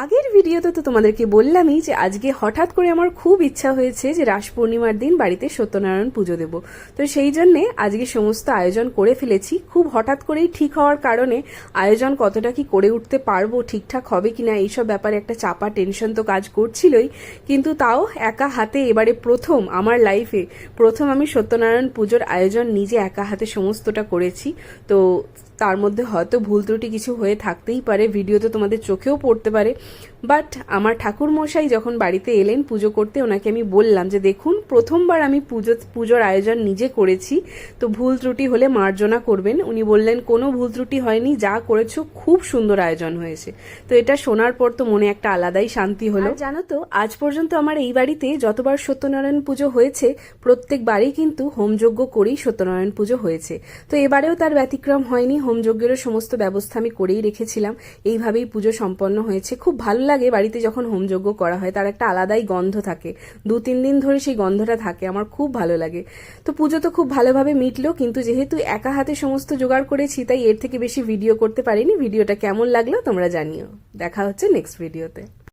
আগের ভিডিওতে তো তোমাদেরকে বললামই যে আজকে হঠাৎ করে আমার খুব ইচ্ছা হয়েছে যে রাস পূর্ণিমার দিন বাড়িতে সত্যনারায়ণ পুজো দেব। তো সেই জন্যে আজকে সমস্ত আয়োজন করে ফেলেছি। খুব হঠাৎ করেই ঠিক হওয়ার কারণে আয়োজন কতটা কি করে উঠতে পারব, ঠিকঠাক হবে কিনা, এইসব ব্যাপারে একটা চাপা টেনশন তো কাজ করছিলই। কিন্তু তাও একা হাতে এবারে প্রথম আমার লাইফে প্রথম আমি সত্যনারায়ণ পুজোর আয়োজন নিজে একা হাতে সমস্তটা করেছি। তো তার মধ্যে হয়তো ভুল ত্রুটি কিছু হয়ে থাকতেই পারে ভিডিওতে তোমাদের চোখেও পড়তে পারে। বাট আমার ঠাকুর মশাই যখন বাড়িতে এলেন পুজো করতে, ওনাকে আমি বললাম যে, দেখুন, প্রথমবার আমি পুজো, পুজোর আয়োজন নিজে করেছি, তো ভুল ত্রুটি হলে মার্জনা করবেন। উনি বললেন, কোনো ভুল ত্রুটি হয়নি, যা করেছ খুব সুন্দর আয়োজন হয়েছে। তো এটা শোনার পর তো মনে একটা আলাদাই শান্তি হলো। জানো তো, আজ পর্যন্ত আমার এই বাড়িতে যতবার সত্যনারায়ণ পুজো হয়েছে, প্রত্যেকবারই কিন্তু হোমযজ্ঞ করেই সত্যনারায়ণ পুজো হয়েছে। তো এবারেও তার ব্যতিক্রম হয়নি হোমযজ্ঞেরও সমস্ত ব্যবস্থা আমি করেই রেখেছিলাম। এইভাবেই পুজো সম্পন্ন হয়েছে। খুব ভালো লাগে বাড়িতে যখন হোমযজ্ঞ করা হয়, তার একটা আলাদাই গন্ধ থাকে। দু, তিন দিন ধরে সেই গন্ধটা থাকে, আমার খুব ভালো লাগে। তো পুজো তো খুব ভালোভাবে মিটলো, কিন্তু যেহেতু একা হাতে সমস্ত জোগাড় করেছি, তাই এর থেকে বেশি ভিডিও করতে পারিনি। ভিডিওটা কেমন লাগল তোমরা জানিও। দেখা হচ্ছে নেক্সট ভিডিওতে